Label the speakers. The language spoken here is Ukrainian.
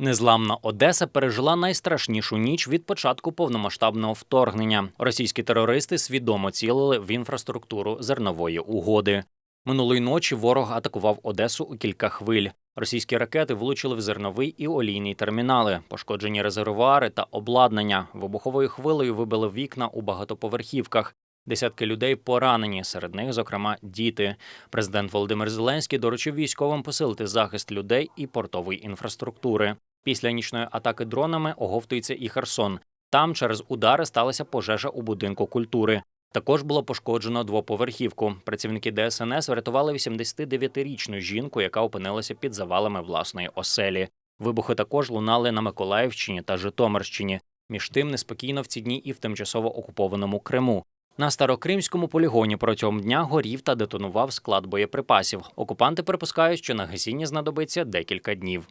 Speaker 1: Незламна Одеса пережила найстрашнішу ніч від початку повномасштабного вторгнення. Російські терористи свідомо цілили в інфраструктуру зернової угоди. Минулої ночі ворог атакував Одесу у кілька хвиль. Російські ракети влучили в зерновий і олійний термінали, пошкоджені резервуари та обладнання. Вибуховою хвилею вибили вікна у багатоповерхівках. Десятки людей поранені, серед них, зокрема, діти. Президент Володимир Зеленський доручив військовим посилити захист людей і портової інфраструктури. Після нічної атаки дронами оговтується і Херсон. Там через удари сталася пожежа у будинку культури. Також було пошкоджено двоповерхівку. Працівники ДСНС врятували 89-річну жінку, яка опинилася під завалами власної оселі. Вибухи також лунали на Миколаївщині та Житомирщині. Між тим неспокійно в ці дні і в тимчасово окупованому Криму. На старокримському полігоні протягом дня горів та детонував склад боєприпасів. Окупанти припускають, що на гасіння знадобиться декілька днів.